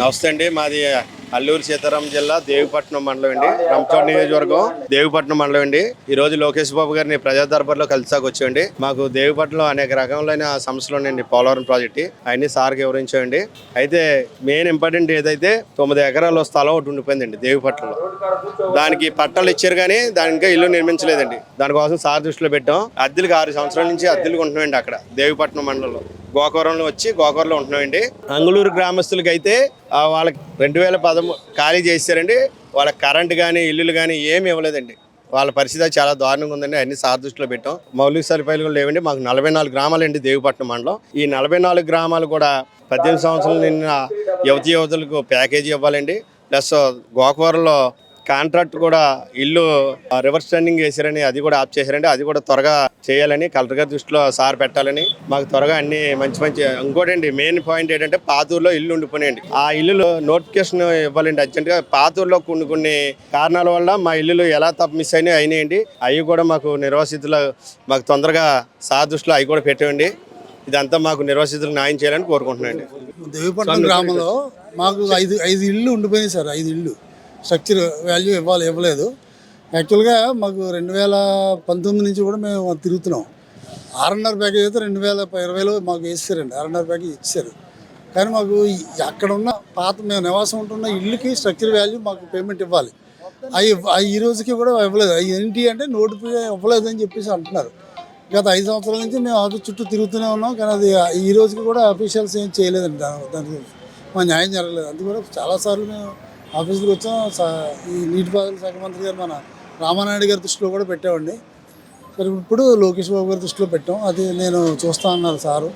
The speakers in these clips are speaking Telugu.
నమస్తే అండి మాది అల్లూరు సీతారాం జిల్లా దేవిపట్నం మండలం అండి రంచోడ్ నియోజకవర్గం దేవిపట్నం మండలం అండి. ఈ రోజు లోకేష్ బాబు గారిని ప్రజా దర్బార్లో కలిసాకు వచ్చామండి మాకు దేవిపట్నంలో అనేక రకములైన సమస్యలు ఉన్నాయండి పోలవరం ప్రాజెక్ట్. అవన్నీ సార్కి వివరించామండి. అయితే మెయిన్ ఇంపార్టెంట్ ఏదైతే తొమ్మిది ఎకరాల స్థలం ఒకటి ఉండిపోయిందండి దేవిపట్నంలో. దానికి పట్టాలు ఇచ్చారు కానీ దానికి ఇంకా ఇల్లు నిర్మించలేదండి. దానికోసం సార్ దృష్టిలో పెట్టాం. అద్దెలకు ఆరు సంవత్సరాల నుంచి అద్దెలకు ఉంటున్నామండి అక్కడ దేవిపట్నం మండలంలో. గోకవరంలో వచ్చి గోకవరంలో ఉంటున్నామండి. అంగుళూరు గ్రామస్తులకి అయితే వాళ్ళకి రెండు వేల పదమూ ఖాళీ చేశారండి. వాళ్ళకి కరెంట్ కానీ ఇల్లులు కానీ ఏమి ఇవ్వలేదండి. వాళ్ళ పరిస్థితి చాలా దారుణంగా ఉందండి. అన్ని సార్ పెట్టాం. మౌలిక సదుపాయాలు కూడా లేవండి. మాకు నలభై నాలుగు గ్రామాలండి దేవిపట్నం మండలం. ఈ నలభై నాలుగు గ్రామాలు కూడా పద్దెనిమిది సంవత్సరాల నిన్న యువతి యువతులకు ప్యాకేజీ ఇవ్వాలండి. ప్లస్ గోకవరంలో కాంట్రాక్ట్ కూడా ఇల్లు రివర్స్ టర్నింగ్ చేశారని అది కూడా ఆప్ చేశారండి. అది కూడా త్వరగా చేయాలని కలెక్టర్ గారి దృష్టిలో సార్ పెట్టాలని మాకు త్వరగా అన్ని మంచి మంచి ఇంకోటండి మెయిన్ పాయింట్ ఏంటంటే పాతూరులో ఇల్లు ఉండిపోయినాయండి. ఆ ఇల్లులో నోటిఫికేషన్ ఇవ్వాలండి అర్జెంటుగా. పాతూరులో కొన్ని కొన్ని కారణాల వల్ల మా ఇల్లులు ఎలా తప్ప మిస్ అయినాయి అయినాయండి అవి కూడా మాకు నిర్వాసితులు మాకు తొందరగా సార్ దృష్టిలో అవి కూడా పెట్టండి ఇదంతా మాకు నిర్వాసితులు న్యాయం చేయాలని కోరుకుంటున్నానండి. దేవిపట్నం గ్రామంలో మాకు ఐదు ఐదు ఇళ్ళు ఉండిపోయినాయి సార్ ఐదు ఇళ్ళు స్ట్రక్చర్ వాల్యూ ఇవ్వాలి ఇవ్వలేదు. యాక్చువల్గా మాకు రెండు వేల పంతొమ్మిది నుంచి కూడా మేము తిరుగుతున్నాం. ఆర్ఎన్ఆర్ ప్యాకేజ్ అయితే రెండు వేల ఇరవైలో మాకు వేసారండి. ఆర్ఎన్ఆర్ ప్యాకేజ్ ఇచ్చారు. కానీ మాకు అక్కడ ఉన్న పాత మేము నివాసం ఉంటున్న ఇల్లుకి స్ట్రక్చర్ వాల్యూ మాకు పేమెంట్ ఇవ్వాలి. అవి అవి ఈ రోజుకి కూడా ఇవ్వలేదు. అవి ఏంటి అంటే నోటిఫికేషన్ ఇవ్వలేదు అని చెప్పేసి అంటున్నారు. గత ఐదు సంవత్సరాల నుంచి మేము ఆఫీస్ చుట్టూ తిరుగుతూనే ఉన్నాం. కానీ అది ఈ రోజుకి కూడా అఫీషియల్స్ ఏం చేయలేదండి. దాని దాని గురించి మా న్యాయం జరగలేదు. అందుకూడా కూడా చాలాసార్లు మేము ఆఫీస్కి వచ్చాం. సా- ఈ నీటిపారుదల శాఖ మంత్రి గారు మన రామానాయుడు గారి దృష్టిలో కూడా పెట్టామండి సరే ఇప్పుడు లోకేష్ బాబు గారి దృష్టిలో పెట్టాం. అది నేను చూస్తా అన్నారు సారు.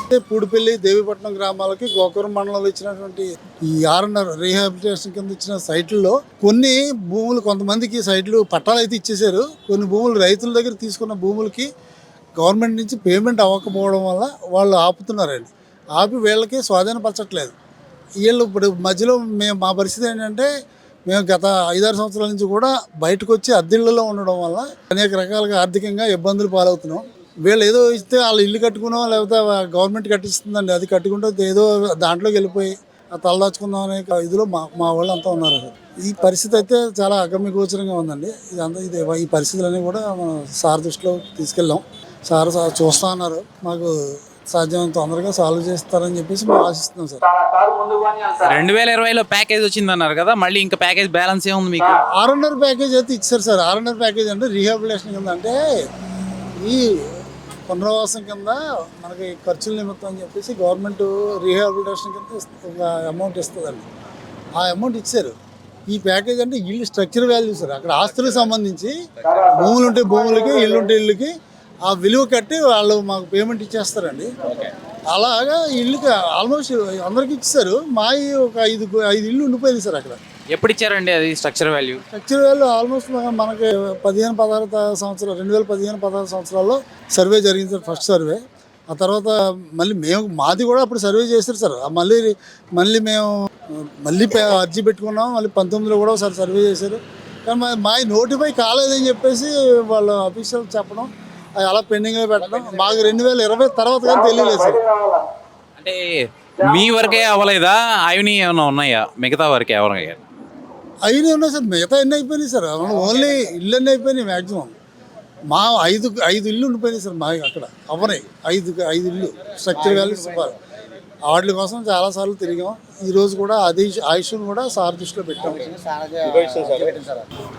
అంటే పూడిపల్లి దేవిపట్నం గ్రామాలకి గోకవరం మండలంలో ఇచ్చినటువంటి ఈ ఆర్ఎన్ఆర్ రీహాబిలిటేషన్ కింద ఇచ్చిన సైట్లలో కొన్ని భూములు కొంతమందికి సైట్లు పట్టాలు అయితే ఇచ్చేశారు. కొన్ని భూములు రైతుల దగ్గర తీసుకున్న భూములకి గవర్నమెంట్ నుంచి పేమెంట్ అవ్వకపోవడం వల్ల వాళ్ళు ఆపుతున్నారండి. ఆపి వీళ్ళకి స్వాధీనపరచట్లేదు. వీళ్ళు ఇప్పుడు మధ్యలో మేము మా పరిస్థితి ఏంటంటే మేము గత ఐదారు సంవత్సరాల నుంచి కూడా బయటకు వచ్చి అద్దెళ్ళలో ఉండడం వల్ల అనేక రకాలుగా ఆర్థికంగా ఇబ్బందులు పాలవుతున్నాం. వీళ్ళు ఏదో ఇస్తే వాళ్ళు ఇల్లు కట్టుకున్నాం లేకపోతే గవర్నమెంట్ కట్టిస్తుందండి. అది కట్టుకుంటే ఏదో దాంట్లోకి వెళ్ళిపోయి తలదాచుకుందాం అనే ఇదిలో మా మా వాళ్ళు అంతా ఉన్నారు ఈ పరిస్థితి అయితే చాలా అగమ్య గోచరంగా ఉందండి. ఇదంతా ఇది ఈ పరిస్థితులన్నీ కూడా మనం సార్ దృష్టిలో తీసుకెళ్ళాం. సార్ సార్ చూస్తా ఉన్నారు. మాకు సాధ్యమైనంత తొందరగా సాల్వ్ చేస్తారని చెప్పేసి మేము ఆశిస్తున్నాం సార్. రెండు వేల ఇరవైలో ప్యాకేజ్ వచ్చింది అన్నారు కదా మళ్ళీ ఇంకా ప్యాకేజ్ బ్యాలెన్స్ ఏముంది మీకు. ఆర్ఎన్ఆర్ ప్యాకేజ్ అయితే ఇచ్చారు సార్. ఆర్ఎన్ఆర్ ప్యాకేజ్ అంటే రీహాబిలేషన్ కింద అంటే ఈ పునరావాసం కింద మనకి ఖర్చుల నిమిత్తం అని చెప్పేసి గవర్నమెంట్ రీహాబిలిటేషన్ కింద అమౌంట్ ఇస్తుందండి. ఆ అమౌంట్ ఇచ్చారు. ఈ ప్యాకేజ్ అంటే ఇల్లు స్ట్రక్చర్ వాల్యూ సార్. అక్కడ ఆస్తులకు సంబంధించి భూములు ఉంటే భూములకి ఇల్లు ఉంటే ఇల్లుకి ఆ విలువ కట్టి వాళ్ళు మాకు పేమెంట్ ఇచ్చేస్తారండి. అలాగా ఇల్లుకి ఆల్మోస్ట్ అందరికి ఇచ్చారు మా ఒక ఐదు ఐదు ఇల్లు ఉండిపోయింది సార్ అక్కడ. ఎప్పుడు ఇచ్చారండి అది structure value? Structure value almost మన- మనకి పదిహేను పదహారు సంవత్సరాలు రెండు వేల పదిహేను పదహారు సంవత్సరాల్లో సర్వే జరిగింది సార్ ఫస్ట్ సర్వే. ఆ తర్వాత మళ్ళీ మేము మాది కూడా అప్పుడు సర్వే చేశారు సార్. మళ్ళీ మళ్ళీ మేము మళ్ళీ అర్జీ పెట్టుకున్నాం. మళ్ళీ పంతొమ్మిదిలో కూడా ఒకసారి సర్వే చేశారు. కానీ మా నోటిఫై కాలేదని చెప్పేసి వాళ్ళ అఫీషియల్ చెప్పడం అలా పెండింగ్లో పెట్టడం మాకు రెండు వేల ఇరవై తర్వాత కానీ తెలియలేదు సార్. అంటే మీ వరకే అవ్వలేదా? అవిని ఏమైనా ఉన్నాయా? మిగతా వరకే ఎవరయ్యా అయినా ఉన్నాయి సార్. మిగతా ఎన్ని అయిపోయినాయి సార్? ఓన్లీ ఇల్లు అన్నీ అయిపోయినాయి మ్యాక్సిమం మా ఐదు ఐదు ఇల్లు ఉండిపోయినాయి సార్ మా అక్కడ. అవ్వనాయి ఐదు ఐదు ఇల్లు. స్ట్రక్చర్ వాల్యూస్ ఇవ్వాలి వాటి కోసం చాలాసార్లు తిరిగాం. ఈ రోజు కూడా అది ఆయుష్ను కూడా సార్ దృష్టిలో పెట్టాం.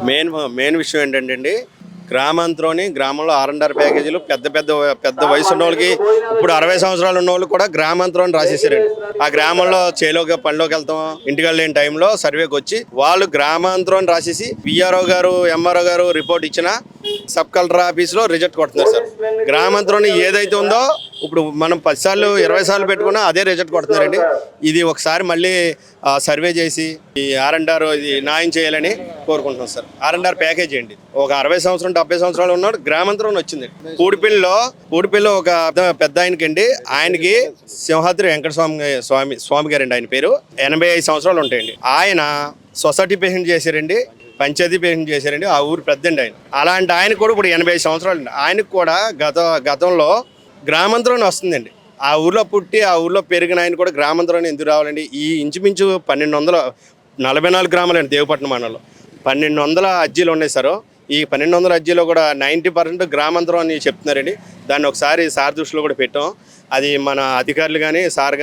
మెయిన్ మెయిన్ విషయం ఏంటంటే అండి గ్రామాంతరంలోని గ్రామంలో ఆర్ఎండ్ఆర్ ప్యాకేజీలు పెద్ద పెద్ద పెద్ద వయసు ఉన్న వాళ్ళకి ఇప్పుడు అరవై సంవత్సరాలు ఉన్న వాళ్ళు కూడా గ్రామాంతరం రాసేసారండి. ఆ గ్రామంలో చేలోకి పనిలోకి వెళ్తాం. ఇంటికి వెళ్ళలేని టైంలో సర్వేకి వచ్చి వాళ్ళు గ్రామాంతరం రాసేసి విఆర్ఓ గారు ఎంఆర్ఓ గారు రిపోర్ట్ ఇచ్చిన సబ్ కలెక్టర్ ఆఫీస్లో రిజెక్ట్ కొడుతున్నారు సార్. గ్రామాంతరం ఏదైతే ఉందో ఇప్పుడు మనం పది సార్లు ఇరవై సార్లు పెట్టుకున్నా అదే రిజల్ట్ కొడుతున్నారండి. ఇది ఒకసారి మళ్ళీ సర్వే చేసి ఈ ఆర్ అండ్ ఆర్ ఇది న్యాయం చేయాలని కోరుకుంటున్నాం sir. R and R package అండి ఒక అరవై సంవత్సరం డెబ్బై సంవత్సరాలు ఉన్నాడు గ్రామాంతరం వచ్చింది. పూడిపిల్లిలో ఊడిపిల్లలో ఒక పెద్ద- ఆయనకండి. ఆయనకి సింహాద్రి వెంకట స్వామి స్వామి స్వామి గారండి ఆయన పేరు. ఎనభై ఐదు సంవత్సరాలు ఉంటాయండి. ఆయన సొసైటీ పేషెంట్ చేశారండి పంచాయతీ పేషెంట్ చేశారండి ఆ ఊరు పెద్దండి ఆయన. అలాంటి ఆయన కూడా ఇప్పుడు ఎనభై ఐదు సంవత్సరాలు అండి ఆయనకు కూడా గత గతంలో గ్రామాంతరం వస్తుందండి. ఆ ఊర్లో పుట్టి ఆ ఊర్లో పెరిగిన ఆయన కూడా గ్రామాంతరం ఎందుకు రావాలండి? ఈ ఇంచుమించు పన్నెండు వందల నలభై నాలుగు గ్రామాలండి దేవపట్నం మండలంలో పన్నెండు వందల అజ్జీలు ఉన్నాయి సార్. ఈ పన్నెండు వందల అజ్జీలో కూడా నైంటీ పర్సెంట్ గ్రామాంతరం అని చెప్తున్నారండి. దాన్ని ఒకసారి సార్ దృష్టిలో కూడా పెట్టాం. అది మన అధికారులు కానీ సార్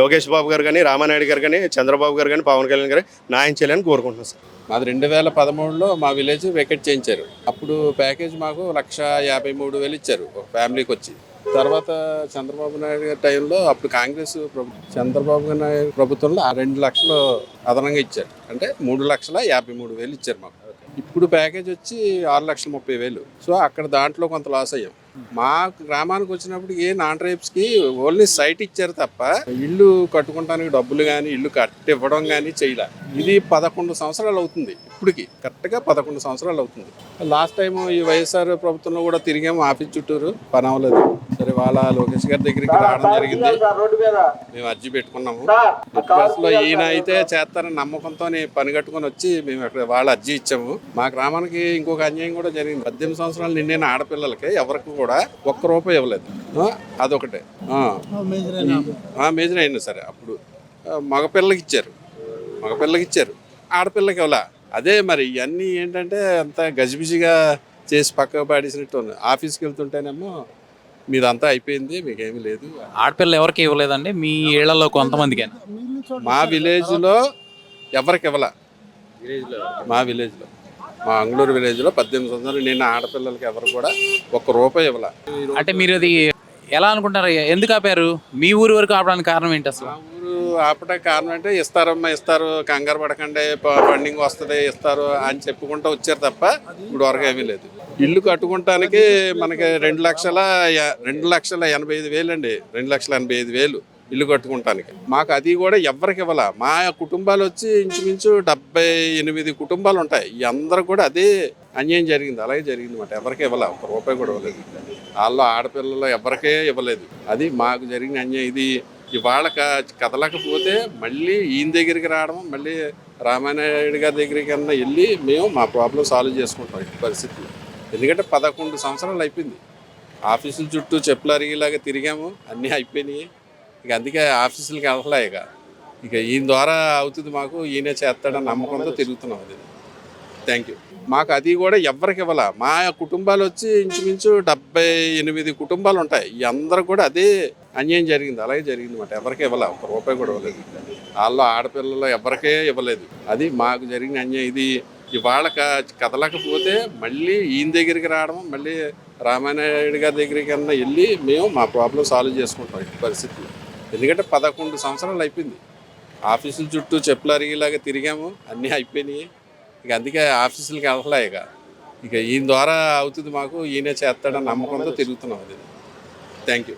లోకేష్ బాబు గారు కానీ రామానాయుడు గారు కానీ చంద్రబాబు గారు కానీ పవన్ కళ్యాణ్ గారు న్యాయం చేయాలని కోరుకుంటున్నాం సార్. మాది రెండు వేల పదమూడులో మా విలేజ్ వెకెట్ చేయించారు. అప్పుడు ప్యాకేజ్ మాకు లక్ష యాభై మూడు వేలు ఇచ్చారు ఒక ఫ్యామిలీకి వచ్చి. తర్వాత చంద్రబాబు నాయుడు గారి టైంలో అప్పుడు కాంగ్రెస్ ప్రభు- చంద్రబాబు నాయుడు ప్రభుత్వంలో ఆ రెండు లక్షలు అదనంగా ఇచ్చారు. అంటే మూడు లక్షల యాభై మూడు వేలు ఇచ్చారు మాకు. ఇప్పుడు ప్యాకేజ్ వచ్చి ఆరు లక్షల ముప్పై వేలు. సో అక్కడ దాంట్లో కొంత లాస్ అయ్యాం. మా గ్రామానికి వచ్చినప్పుడు ఏ నాన్ ట్రైబ్స్కి ఓన్లీ సైట్ ఇచ్చారు తప్ప ఇల్లు కట్టుకుంటానికి డబ్బులు కానీ ఇల్లు కట్టి ఇవ్వడం కానీ చేయలే. ఇది పదకొండు సంవత్సరాలు అవుతుంది ఇప్పటికి. కరెక్ట్గా పదకొండు సంవత్సరాలు అవుతుంది. లాస్ట్ టైం ఈ వైఎస్ఆర్ ప్రభుత్వంలో కూడా తిరిగాము ఆఫీస్ చుట్టూరు. పని అవ్వలేదు. సరే వాళ్ళ లోకేష్ గారి దగ్గరికి రావడం జరిగింది. మేము అర్జీ పెట్టుకున్నాము. లో ఈయన అయితే చేస్తారని నమ్మకంతో పని కట్టుకొని వచ్చి మేము అక్కడ వాళ్ళ అర్జీ ఇచ్చాము. మా గ్రామానికి ఇంకొక అన్యాయం కూడా జరిగింది. పద్దెనిమిది సంవత్సరాలు నిండిన ఆడపిల్లలకి ఎవరికి కూడా ఒక్క రూపాయి ఇవ్వలేదు. ఆ, అదొకటే. ఆ. మేజర్ అయినా ఆ, మేజర్ అయినా సరే అప్పుడు మగపిల్లకి ఇచ్చారు. మగపిల్లకి ఇచ్చారు. ఆడపిల్లకి ఇవ్వలా. అదే మరి ఇవన్నీ ఏంటంటే అంత గజిబిజిగా చేసి పక్కకు పాడేసినట్టు ఉంది. ఆఫీస్కి వెళ్తుంటేనేమో మీదంతా అయిపోయింది మీకేమీ లేదు. ఆడపిల్ల ఎవరికి ఇవ్వలేదండి మీ ఏళ్ళలో కొంతమందికి. మా విలేజ్లో ఎవరికి ఇవ్వాల? మా విలేజ్లో. మా అంగళూరు విలేజ్లో పద్దెనిమిది సంవత్సరాలు నిన్న ఆడపిల్లలకి ఎవరు కూడా ఒక్క రూపాయి ఇవ్వాల. అంటే మీరు అది ఎలా అనుకుంటారు ఎందుకు ఆపారు? మీ ఊరి వరకు ఆపడానికి కారణం ఏంటి అసలు? మా ఊరు ఆపడానికి కారణం అంటే ఇస్తారమ్మా ఇస్తారు కంగారు పడకండి ఫండింగ్ వస్తుంది ఇస్తారు అని చెప్పుకుంటూ వచ్చారు తప్ప ఇప్పుడు వరకు ఏమీ లేదు. ఇల్లు కట్టుకుంటానికి మనకి రెండు లక్షల రెండు లక్షల ఎనభై ఐదు వేలు అండి. రెండు లక్షల ఎనభై ఐదు వేలు ఇల్లు కట్టుకుంటానికి. మాకు అది కూడా ఎవరికి ఇవ్వాల. మా కుటుంబాలు వచ్చి ఇంచుమించు డెబ్బై ఎనిమిది కుటుంబాలు ఉంటాయి. అందరూ కూడా అదే అన్యాయం జరిగింది. అలాగే జరిగింది మాట. ఎవరికి ఇవ్వాల. ఒక రూపాయి కూడా ఇవ్వలేదు. వాళ్ళు ఆడపిల్లలు ఎవరికే ఇవ్వలేదు. అది మాకు జరిగిన అన్యాయం. ఇది ఇవాళ క- కదలకపోతే మళ్ళీ ఈయన దగ్గరికి రావడం మళ్ళీ రామానాయుడు గారి దగ్గరికి అన్నా వెళ్ళి మేము మా ప్రాబ్లం సాల్వ్ చేసుకుంటాం. ఈ పరిస్థితిలో. ఎందుకంటే పదకొండు సంవత్సరాలు అయిపోయింది. ఆఫీసుల చుట్టూ చెప్పులు అరిగేలాగా తిరిగాము అన్నీ అయిపోయినాయి. ఇక అందుకే ఆఫీసులకి వెళ్ళలే ఇక. ఇక ఈయన ద్వారా అవుతుంది మాకు ఈయనే చేస్తాడని నమ్మకంతో తిరుగుతున్నాం అది. థ్యాంక్ యూ మాకు అది కూడా ఎవరికి ఇవ్వాల. మా కుటుంబాలు వచ్చి ఇంచుమించు డెబ్బై ఎనిమిది కుటుంబాలు ఉంటాయి. ఈ అందరూ కూడా అదే అన్యాయం జరిగింది. అలాగే జరిగింది మాట. ఎవరికి ఇవ్వాల? ఒక రూపాయి కూడా ఇవ్వలేదు. వాళ్ళు ఆడపిల్లలు ఎవరికే ఇవ్వలేదు. అది మాకు జరిగిన అన్యాయం. ఇది ఇవాళ క- కదలకపోతే మళ్ళీ ఈయన దగ్గరికి రావడం మళ్ళీ రామానాయుడు గారి దగ్గరికి అన్నా వెళ్ళి మేము మా ప్రాబ్లం సాల్వ్ చేసుకుంటాం ఈ పరిస్థితులు. ఎందుకంటే పదకొండు సంవత్సరాలు అయిపోయింది. ఆఫీసుల చుట్టూ చెప్పులు అరిగేలాగా తిరిగాము అన్నీ అయిపోయినాయి. ఇక అందుకే ఆఫీసులకి వెళ్ళలే ఇక. ఇక ఈయన ద్వారా అవుతుంది మాకు ఈయనే చేస్తాడని నమ్మకంతో తిరుగుతున్నాం అది. Thank you